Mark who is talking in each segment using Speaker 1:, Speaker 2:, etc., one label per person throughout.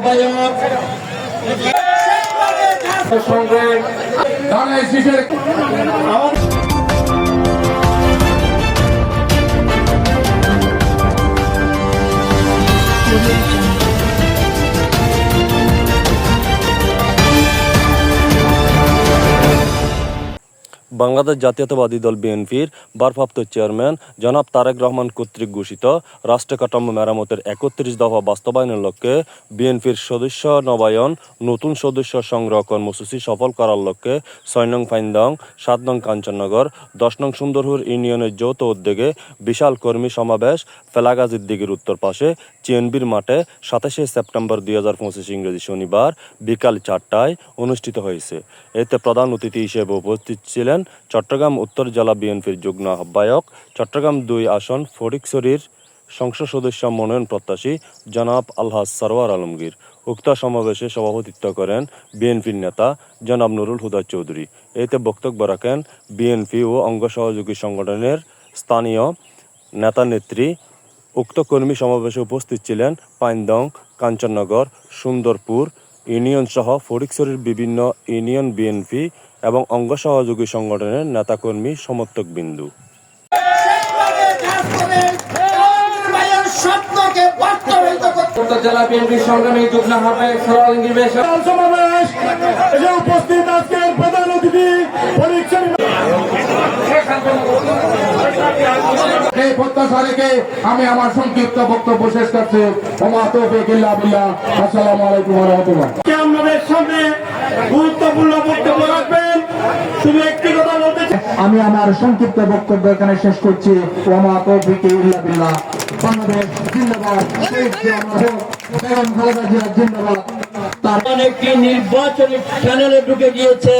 Speaker 1: আহ্বায়ক সঙ্গে ধানের শীষের
Speaker 2: বাংলাদেশ জাতীয়তাবাদী দল বিএনপির ভারপ্রাপ্ত চেয়ারম্যান জনাব তারেক রহমান কর্তৃক ঘোষিত রাষ্ট্র কাঠামো মেরামতের একত্রিশ দফা বাস্তবায়নের লক্ষ্যে বিএনপির সদস্য নবায়ন, নতুন সদস্য সংগ্রহ কর্মসূচি সফল করার লক্ষ্যে ছয় নং ফাইন্দং, সাত নং কাঞ্চননগর, দশ নং সুন্দরপুর ইউনিয়নের যৌথ উদ্যোগে বিশাল কর্মী সমাবেশ ফেলাগাজির দিকের উত্তর পাশে চিএনবির মাঠে সাতাশে সেপ্টেম্বর দুই হাজার পঁচিশ ইংরেজি শনিবার বিকাল চারটায় অনুষ্ঠিত হয়েছে। এতে প্রধান অতিথি হিসেবে উপস্থিত ছিলেন চট্টগ্রাম উত্তর জেলা বিএনপির যুগ্ম আহ্বায়ক, চট্টগ্রাম দুই আসন ফটিকছড়ির সংসদ সদস্য মনোনয়ন প্রত্যাশী জনাব আলহাজ সরওয়ার আলমগীর। উক্ত সমাবেশে সভাপতিত্ব করেন বিএনপির নেতা জনাব নুরুল হুদা চৌধুরী। এতে বক্তব্য রাখেন বিএনপি ও অঙ্গ সহযোগী সংগঠনের স্থানীয় নেতা নেত্রী। উক্ত কর্মী সমাবেশে উপস্থিত ছিলেন পাইনদং, কাঞ্চননগর, সুন্দরপুর ইউনিয়ন সহ ফটিকছড়ির বিভিন্ন ইউনিয়ন বিএনপি এবং অঙ্গ সহযোগী সংগঠনের নেতাকর্মী সমর্থক বিন্দু।
Speaker 3: স্বপ্নকে বাস্তবায়িত করতে
Speaker 1: উত্তর জেলা বিএনপির সংগ্রামী যুগ্ম
Speaker 4: এই প্রত্যাশা রেখে আমি আমার সংক্ষিপ্ত বক্তব্য শেষ করছি। ওমা তৌফিক ইল্লা বিল্লাহ। আসসালামু আলাইকুম ওয়া রাহমাতুল্লাহ। আপনাদের সামনে গুরুত্বপূর্ণ বক্তব্য রাখবেন? শুধু একটি কথা বলতে আমি আমার সংক্ষিপ্ত বক্তব্য এখানে শেষ করছি। ওমা তৌফিক ইল্লা বিল্লাহ। বাংলাদেশ জিন্দাবাদ। শহীদ জিয়া মরহুম বেগম খালেদা জিয়া জিন্দাবাদ। তার
Speaker 5: একটি নির্বাচনী চ্যানেলে ঢুকে গিয়েছে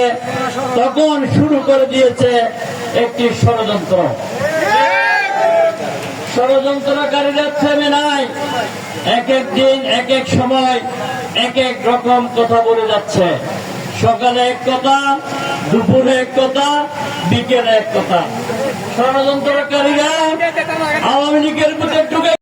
Speaker 5: তখন শুরু করে দিয়েছে একটি ষড়যন্ত্র। ষড়যন্ত্রকারীরা থেমে নাই। এক এক দিন, এক এক সময়, এক এক রকম কথা বলে যাচ্ছে। সকালে এক কথা, দুপুরে এক কথা, বিকেলে এক কথা। ষড়যন্ত্রকারীরা আওয়ামী লীগের মধ্যে ঢুকে